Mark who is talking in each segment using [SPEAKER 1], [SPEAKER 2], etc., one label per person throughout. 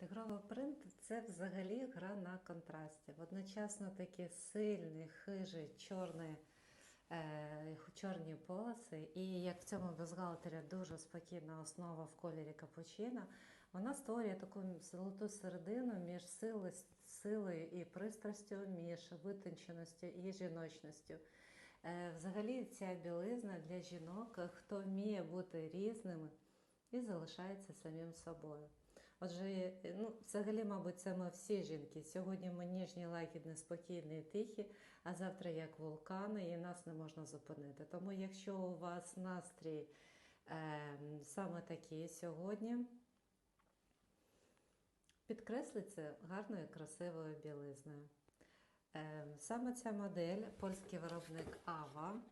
[SPEAKER 1] Тигровий принт це взагалі гра на контрасті. Одночасно такі сильні, хижі, чорні, е, чорні полоси. І як в цьому бюстгальтері дуже спокійна основа в кольорі капучино, вона створює таку золоту середину між сили, силою і пристрастю, між витонченістю і жіночністю. Е, Взагалі ця білизна для жінок, хто вміє бути різними і залишається самим собою. Отже, ну, взагалі, мабуть, це ми всі жінки. Сьогодні ми ніжні, лагідні, спокійні і тихі, а завтра як вулкани, і нас не можна зупинити. Тому, якщо у вас настрій е, саме такий сьогодні, підкресліть це гарною, красивою білизною. Е, Саме ця модель, польський виробник Ава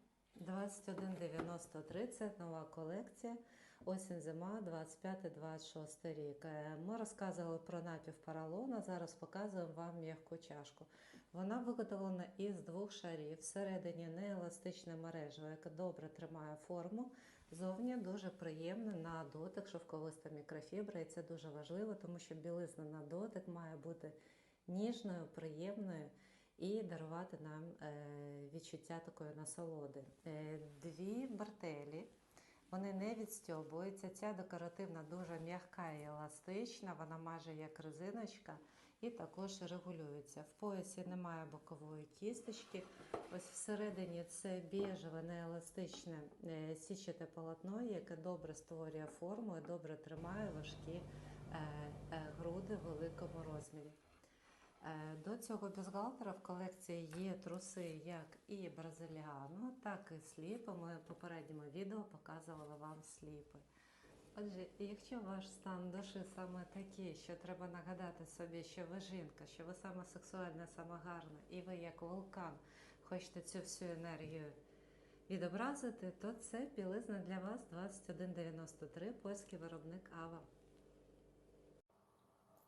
[SPEAKER 1] 2193, це нова колекція. Осінь зима 25-26 рік. Е, Ми розказували про напівпаралон, а зараз показуємо вам м'яку чашку. Вона виготовлена із двох шарів. Всередині нееластичне мережево, яке добре тримає форму. Зовні дуже приємне на дотик, шовковиста мікрофібра, і це дуже важливо, тому що білизна на дотик має бути ніжною, приємною і дарувати нам е, відчуття такої насолоди. Е, Дві бартелі. Вони не відстьобуються. Ця декоративна дуже м'яка і еластична, вона майже як резиночка і також регулюється. В поясі немає бокової кісточки. Ось всередині це біжеве, нееластичне е, січате полотно, яке добре створює форму і добре тримає важкі груди в великому розмірі. Е, До цього бюстгальтера в колекції є труси як і бразиліано, так і сліпи. Ми в попередньому відео показували вам сліпи. Отже, якщо ваш стан душі саме такий, що треба нагадати собі, що ви жінка, що ви саме сексуальна, саме гарна, і ви як вулкан хочете цю всю енергію відобразити, то це білизна для вас 2193, польський виробник Ава.